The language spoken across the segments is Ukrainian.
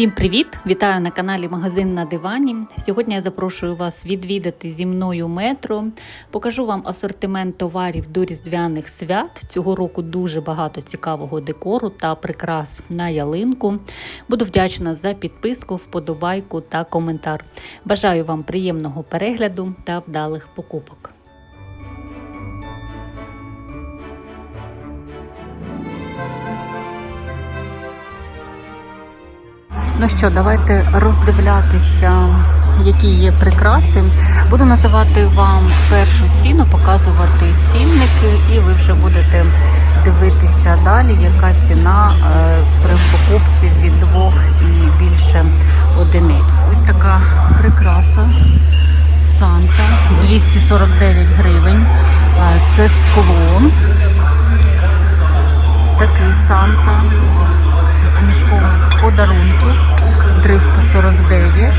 Всім привіт! Вітаю на каналі Магазин на дивані. Сьогодні я запрошую вас відвідати зі мною метро. Покажу вам асортимент товарів до різдвяних свят. Цього року дуже багато цікавого декору та прикрас на ялинку. Буду вдячна за підписку, вподобайку та коментар. Бажаю вам приємного перегляду та вдалих покупок. Ну що, давайте роздивлятися, які є прикраси. Буду називати вам першу ціну, показувати цінники, і ви вже будете дивитися далі, яка ціна е, при покупці від двох і більше одиниць. Ось така прикраса Санта 249 гривень. Е, Це скло. Такий Санта з мішком подарунків 349.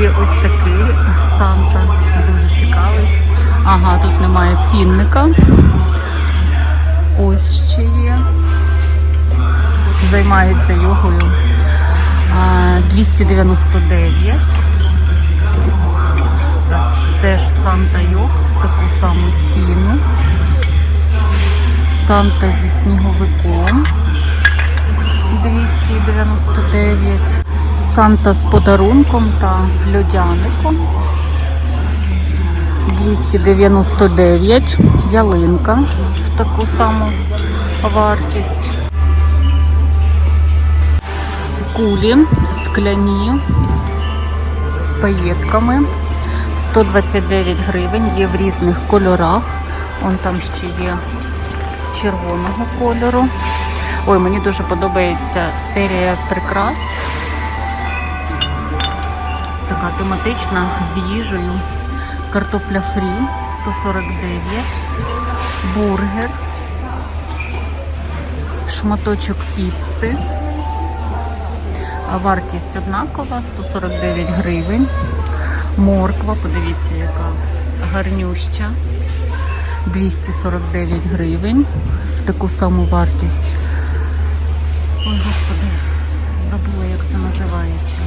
Є ось такий Санта, дуже цікавий. Ага, тут немає цінника. Ось ще є. Займається йогою. 299. Теж Санта Йог, таку саму ціну. Санта зі сніговиком 299. Санта з подарунком та льодяником 299. Ялинка в таку саму вартість. Кулі скляні з паєтками 129 гривень. Є в різних кольорах. Вон там ще є червоного кольору. Ой, мені дуже подобається серія прикрас. Така тематична з їжею. Картопля фрі 149, бургер, шматочок піци. Вартість однакова 149 гривень. Морква, подивіться, яка гарнюща. 249 гривень в таку саму вартість. Ой, господи, забула, як це називається.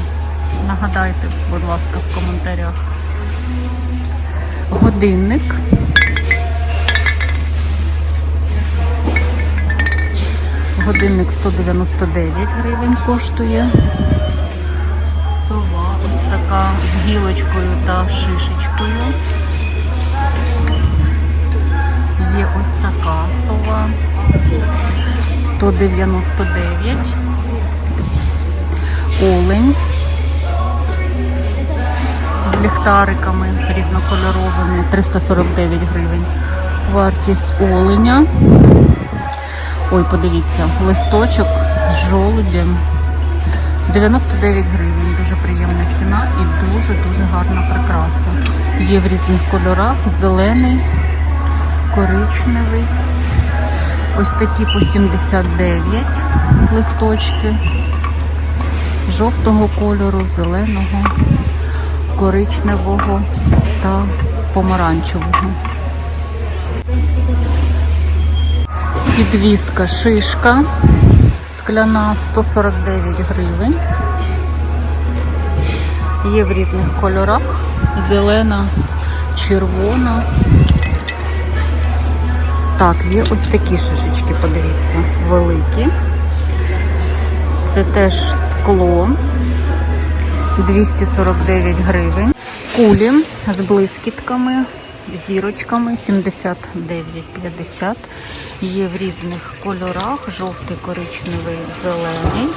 Нагадайте, будь ласка, в коментарях. Годинник. Годинник 199 гривень коштує. Сова ось така з гілочкою та шишечкою. Є ось така сова 199. Олень з ліхтариками різнокольоровими 349 гривень. Вартість оленя. Ой, подивіться, листочок з жолудем 99 гривень. Дуже приємна ціна і дуже-дуже гарна прикраса. Є в різних кольорах, зелений коричневий. Ось такі по 79 листочки. Жовтого кольору, зеленого, коричневого та помаранчевого. Підвіска шишка скляна 149 гривень. Є в різних кольорах. Зелена, червона. Так, є ось такі шишечки, подивіться, великі. Це теж скло 249 гривень. Кулі з блискітками, зірочками 79,50. Є в різних кольорах: жовтий, коричневий, зелений.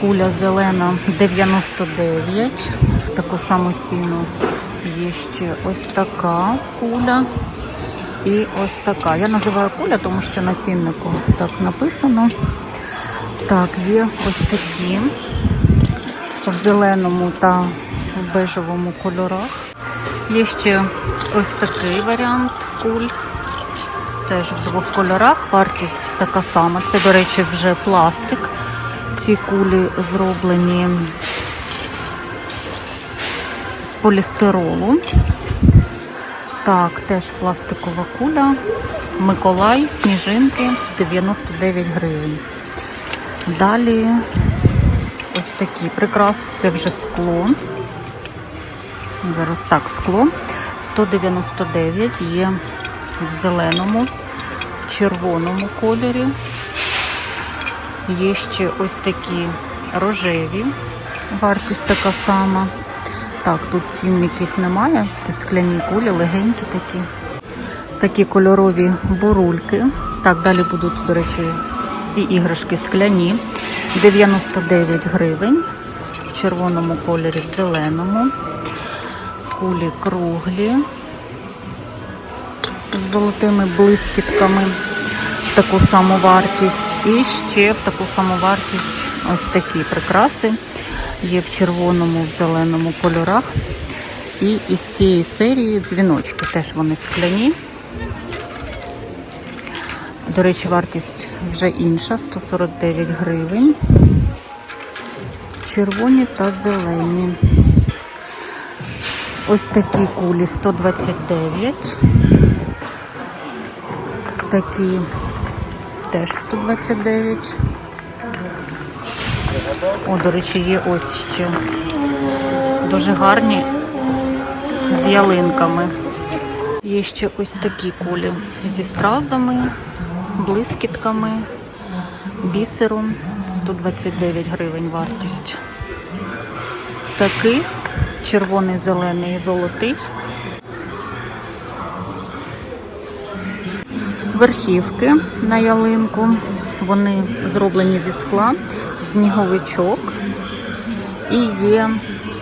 Куля зелена 99 в таку саму ціну. Є ще ось така куля. І ось така. Я називаю куля, тому що на ціннику так написано. Так, є ось такі в зеленому та в бежевому кольорах. Є ще ось такий варіант куль. Теж в двох кольорах. Вартість така сама. Це, до речі, вже пластик. Ці кулі зроблені з полістиролу. Так, теж пластикова куля. Миколай, сніжинки 99 гривень. Далі ось такі прикраси. Це вже скло. Зараз так, скло. 199 є в зеленому, в червоному кольорі. Є ще ось такі рожеві. Вартість така сама. Так, тут цінників немає. Це скляні кулі, легенькі такі. Такі кольорові бурульки. Так, далі будуть, до речі, всі іграшки скляні. 99 гривень. В червоному кольорі, в зеленому. Кулі круглі з золотими блискітками в таку саму вартість. І ще в таку саму вартість ось такі прикраси. Є в червоному, в зеленому кольорах. І із цієї серії дзвіночки. Теж вони скляні. До речі, вартість вже інша 149 гривень. Червоні та зелені. Ось такі кулі 129. Такі теж 129. О, до речі, є ось ще дуже гарні з ялинками. Є ще ось такі кулі зі стразами, блискітками, бісером. 129 гривень вартість. Такий червоний, зелений і золотий. Верхівки на ялинку. Вони зроблені зі скла, сніговичок і є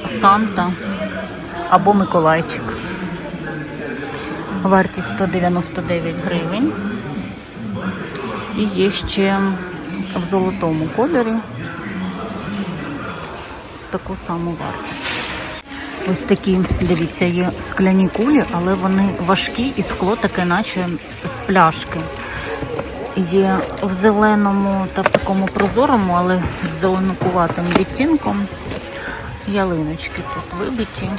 Санта або Миколайчик. Вартість 199 гривень. І є ще в золотому кольорі таку саму вартість. Ось такі, дивіться, є скляні кулі, але вони важкі і скло таке, наче з пляшки. Є в зеленому та в такому прозорому, але з зеленокуватим відтінком. Ялиночки тут вибиті.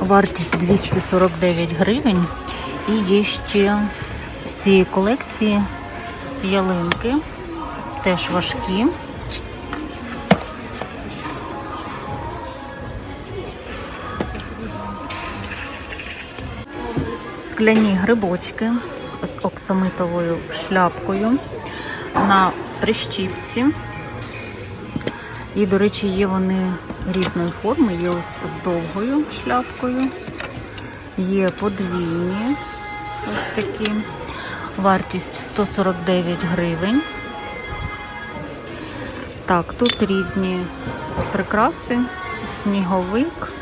Вартість 249 гривень. І є ще з цієї колекції ялинки, теж важкі. Скляні грибочки з оксамитовою шляпкою на прищіпці. І, до речі, є вони різної форми. Є ось з довгою шляпкою, є подвійні ось такі. Вартість 149 гривень. Так, тут різні прикраси, сніговик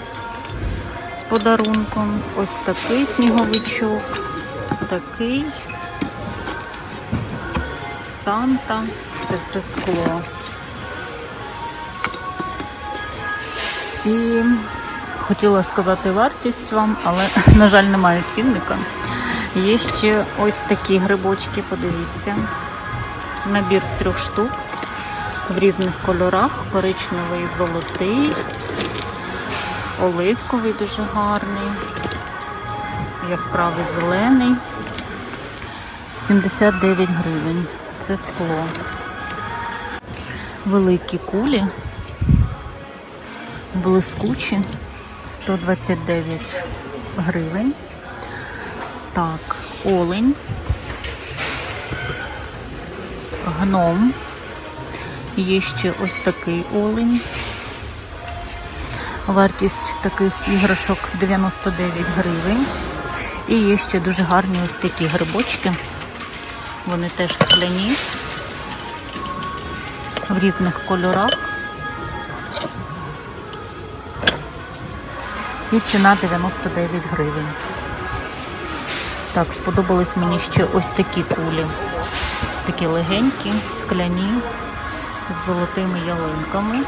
подарунком. Ось такий сніговичок, такий Санта, це все скло. І хотіла сказати вартість вам, але, на жаль, немає цінника. Є ще ось такі грибочки, подивіться. Набір з трьох штук в різних кольорах. Коричневий, золотий, оливковий дуже гарний, яскравий зелений. 79 гривень. Це скло. Великі кулі, блискучі, 129 гривень. Так, олень, гном. Є ще ось такий олень. Вартість таких іграшок 99 гривень. І є ще дуже гарні ось такі грибочки. Вони теж скляні в різних кольорах. І ціна 99 гривень. Так, сподобались мені ще ось такі кулі. Такі легенькі, скляні, з золотими ялинками.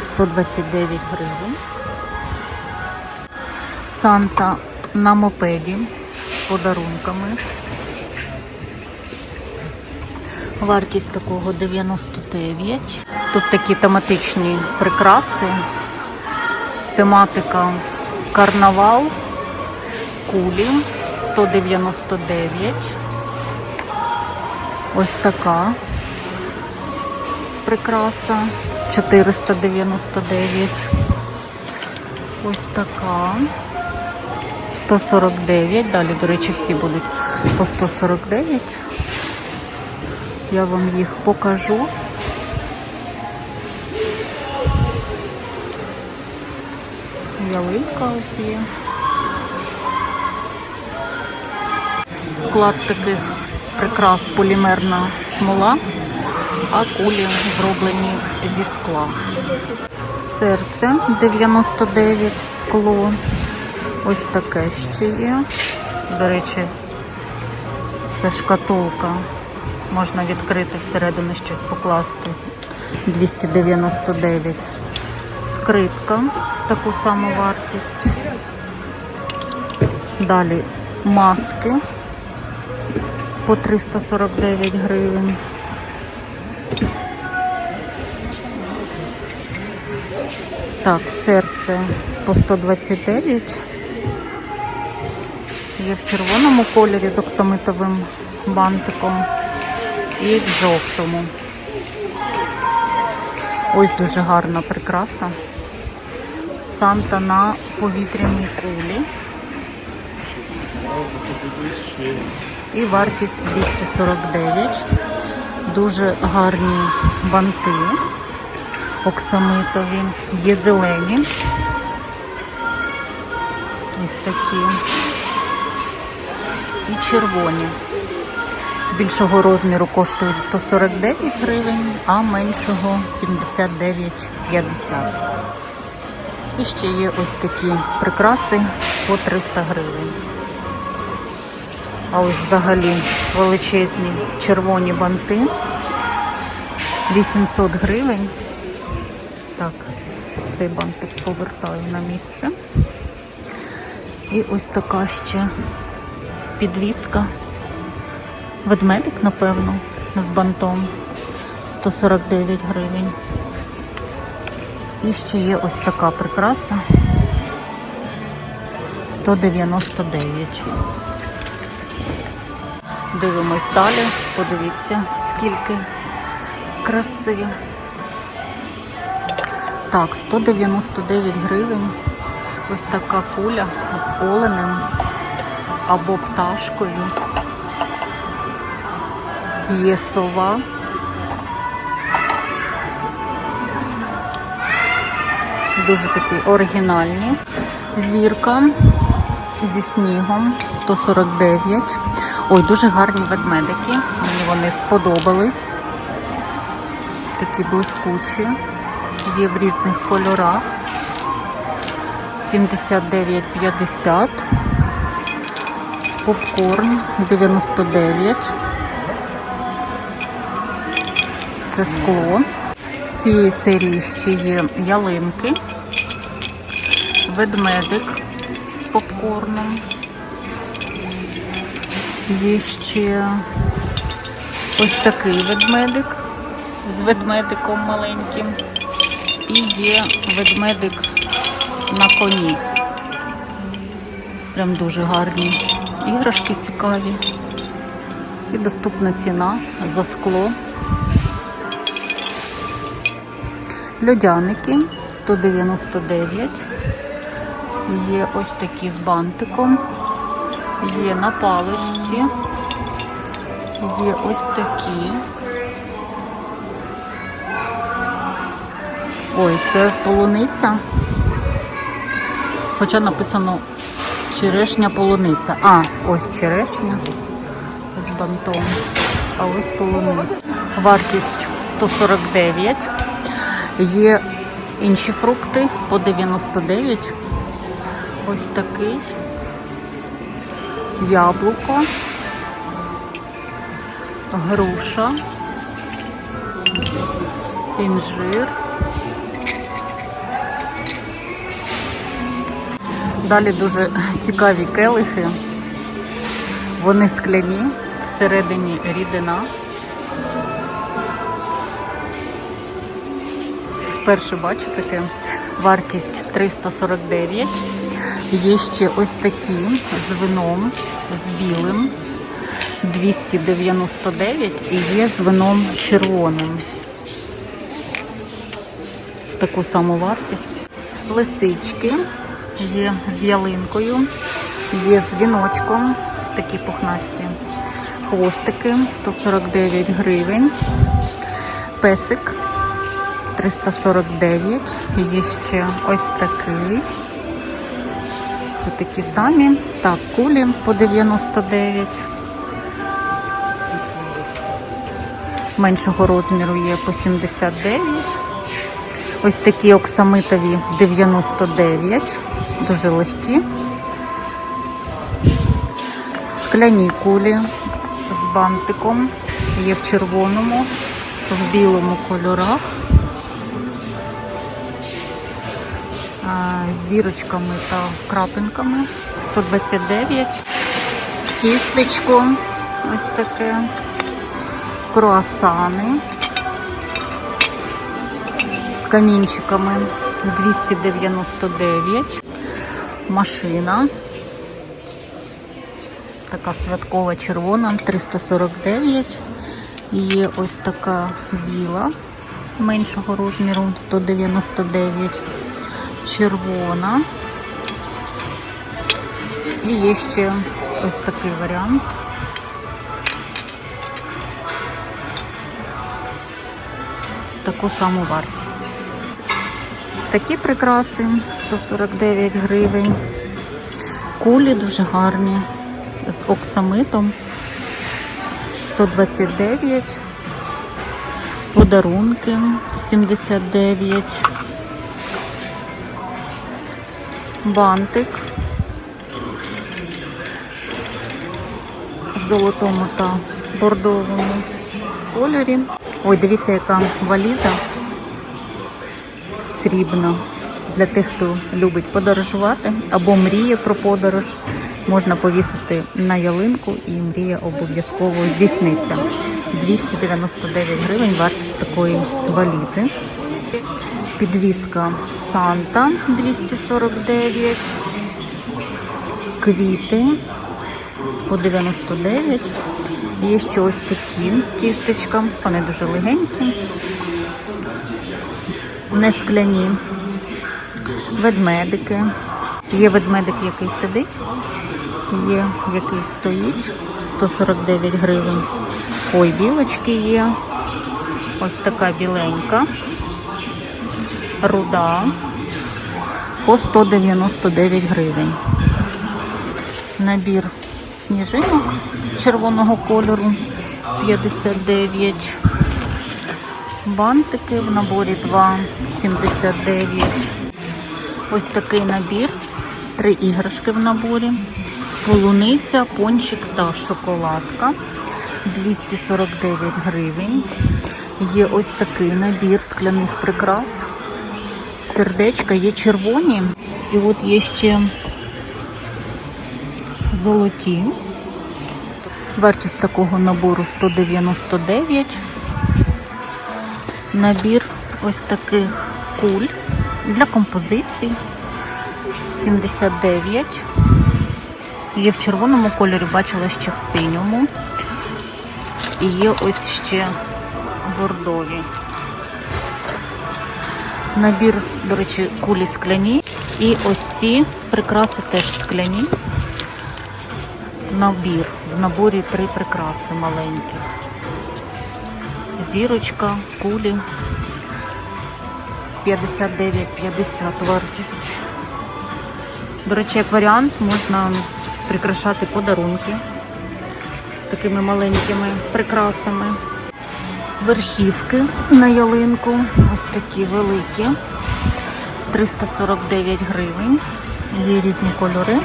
129 гривень. Санта на мопеді з подарунками. Вартість такого 99. Тут такі тематичні прикраси. Тематика карнавал, кулі 199. Ось така прикраса 499. Ось така 149. Далі, до речі, всі будуть по 149. Я вам їх покажу. Ялинка ось є. Склад таких прикрас полімерна смола, а кулі зроблені зі скла. Серце 99 скло. Ось таке ще є. До речі, це шкатулка. Можна відкрити всередину щось покласти. 299. Скрипка в таку саму вартість. Далі маски по 349 гривень. Так, серце по 129. Є в червоному кольорі з оксамитовим бантиком і в жовтому. Ось дуже гарна прикраса. Санта на повітряній кулі. І вартість 249. Дуже гарні банти оксамитові. Є зелені. Ось такі. І червоні. Більшого розміру коштують 149 гривень, а меншого 79,50. І ще є ось такі прикраси по 300 гривень. А ось взагалі величезні червоні банти 800 гривень. Цей бантик повертаю на місце. І ось така ще підвіска. Ведмедик, напевно, з бантом 149 гривень. І ще є ось така прикраса 199. Дивимось далі, подивіться, скільки краси. Так, 199 гривень. Ось така куля з оленем або пташкою. Є сова. Дуже такі оригінальні. Зірка зі снігом 149. Ой, дуже гарні ведмедики. Мені вони сподобались. Такі блискучі. Є в різних кольорах. 79,50. Попкорн 99. Це скло. З цієї серії ще є ялинки, ведмедик з попкорном. Є ще ось такий ведмедик з ведмедиком маленьким. І є ведмедик на коні. Прям дуже гарні. Іграшки цікаві. І доступна ціна за скло. Льодяники 199. Є ось такі з бантиком. Є на паличці. Є ось такі. Ой, це полуниця. Хоча написано черешня полуниця. А, ось черешня з бантом. А ось полуниця. Вартість 149. Є інші фрукти по 99. Ось такий. Яблуко, груша, інжир. Далі дуже цікаві келихи. Вони скляні, всередині рідина. Вперше бачу таке. Вартість 349. Є ще ось такі з вином, з білим. 299 і є з вином червоним. В таку саму вартість. Лисички є з ялинкою, є з віночком, такі пухнасті. Хвостики 149 гривень. Песик 349. Є ще ось такий. Це такі самі. Так, кулі по 99. Меншого розміру є по 79. Ось такі оксамитові 99. Дуже легкі. Скляні кулі з бантиком. Є в червоному, в білому кольорах. Зірочками та крапинками 129. Тістечко ось таке. Круасани з камінчиками 299. Машина. Така святкова червона 349. І Є ось така біла меншого розміру 199. Червона. І є ще ось такий варіант. Таку саму вартість. Такі прикраси 149 гривень. Кулі дуже гарні з оксамитом 129. Подарунки 79. Бантик в золотому та бордовому кольорі. Ой, дивіться, яка валіза срібна. Для тих, хто любить подорожувати або мріє про подорож, можна повісити на ялинку і мрія обов'язково здійсниться. 299 гривень вартість такої валізи. Підвіска Санта 249. Квіти по 99. Є ще ось такі тістечка, вони дуже легенькі, не скляні. Ведмедики. Є ведмедик, який сидить, є який стоїть 149 гривень. Ой, білочки є. Ось така біленька. Руда по 199 гривень. Набір сніжинок червоного кольору 59. Бантики в наборі 2,79. Ось такий набір. Три іграшки в наборі. Полуниця, пончик та шоколадка. 249 гривень. Є ось такий набір скляних прикрас. Сердечка є червоні. І от є ще золоті. Вартість такого набору 199. Набір ось таких куль для композицій 79. Є в червоному кольорі, бачила ще в синьому. І є ось ще бордові. Набір, до речі, кулі скляні. І ось ці прикраси теж скляні. Набір. В наборі три прикраси маленьких. Зірочка, кулі. 59,50 вартість. До речі, як варіант можна прикрашати подарунки такими маленькими прикрасами. Верхівки на ялинку. Ось такі великі. 349 гривень. Є різні кольори.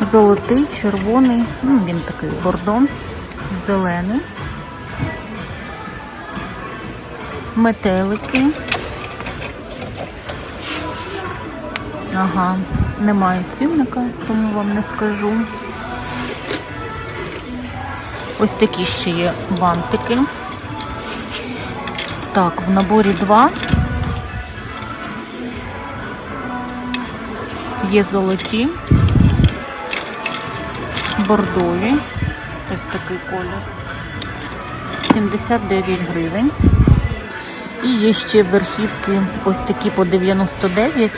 Золотий, червоний, ну він такий бордон, зелений. Метелики. Ага, немає цінника, тому вам не скажу. Ось такі ще є бантики. Так, в наборі два. Є золоті, бордові Ось такий колір. 79 гривень. І є ще верхівки ось такі по 99.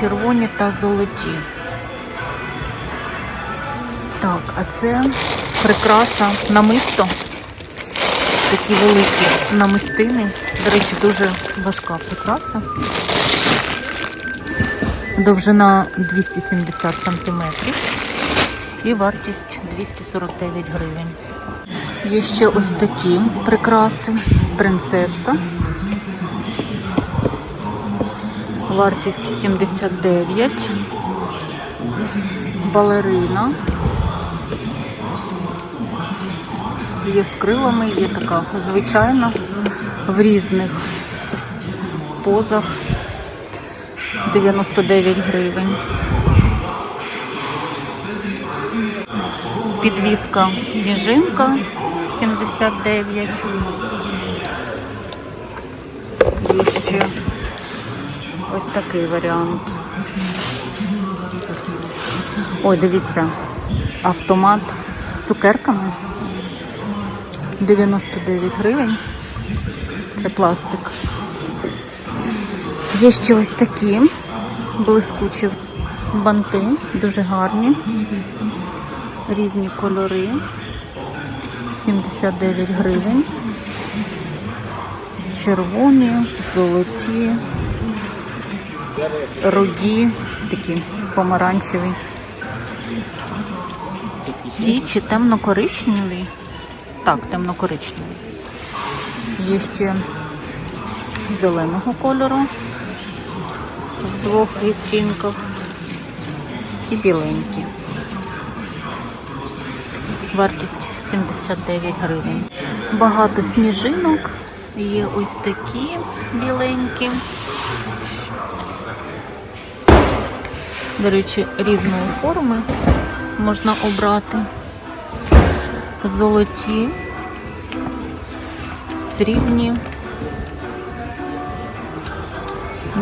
Червоні та золоті. Так, а це прикраса намисто. Такі великі намистини. До речі, дуже важка прикраса. Довжина 270 см і вартість 249 гривень. Є ще ось такі прикраси. Принцеса. Вартість 79. Балерина. Є з крилами, є така звичайна в різних позах. 99 гривень. Підвіска сніжинка 79. Є ще ось такий варіант. Ой, дивіться, автомат з цукерками. 99 гривень. Це пластик. Є ще ось такі блискучі банти, дуже гарні, різні кольори. 79 гривень. Червоні, золоті, руді, такі помаранчеві. Ці чи темно-коричневі? Так, темно-коричневий. Є ще зеленого кольору в двох відтінках і біленькі. Вартість 79 гривень. Багато сніжинок. Є ось такі біленькі. До речі, різної форми можна обрати. Золоті, срібні,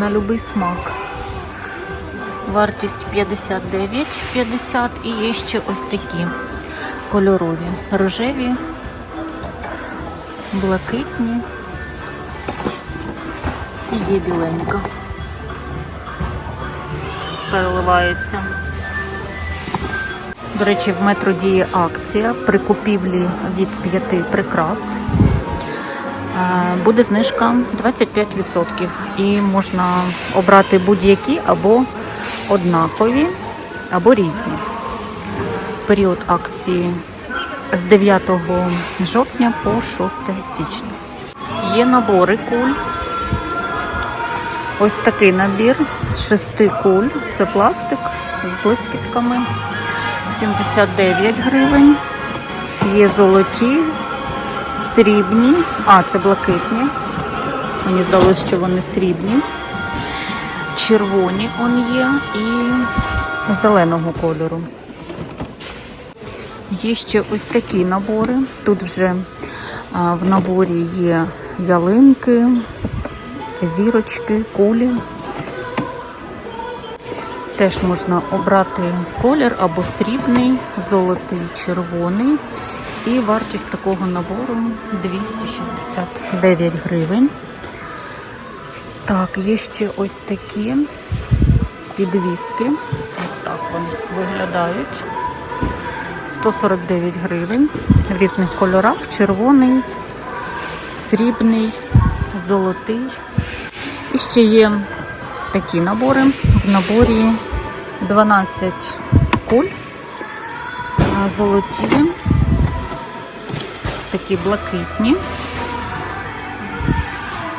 на будь-який смак. Вартість 59,50 і є ще ось такі кольорові, рожеві, блакитні і є біленька. Переливається. До речі, в метро діє акція при купівлі від п'яти прикрас. Е, Буде знижка 25% і можна обрати будь-які або однакові, або різні. Період акції з 9 жовтня по 6 січня. Є набори куль. Ось такий набір з шести куль. Це пластик з блискітками. 79 гривень. Є золоті, срібні. А, це блакитні. Мені здалося, що вони срібні. Червоні он є і зеленого кольору. Є ще ось такі набори. Тут вже в наборі є ялинки, зірочки, кулі. Теж можна обрати колір або срібний, золотий, червоний. І вартість такого набору 269 гривень. Так, є ще ось такі підвіски. Ось так вони виглядають. 149 гривень в різних кольорах. Червоний, срібний, золотий. І ще є такі набори. В наборі 12 куль, золоті, такі блакитні,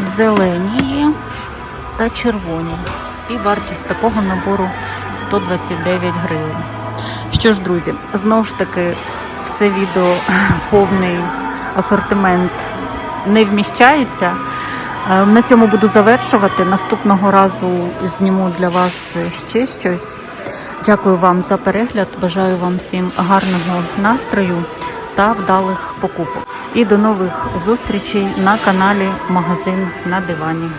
зелені є та червоні. І вартість такого набору 129 гривень. Що ж, друзі, знову ж таки, в це відео повний асортимент не вміщається. Е, На цьому буду завершувати. Наступного разу зніму для вас ще щось. Дякую вам за перегляд. Бажаю вам всім гарного настрою та вдалих покупок. І до нових зустрічей на каналі Магазин на дивані.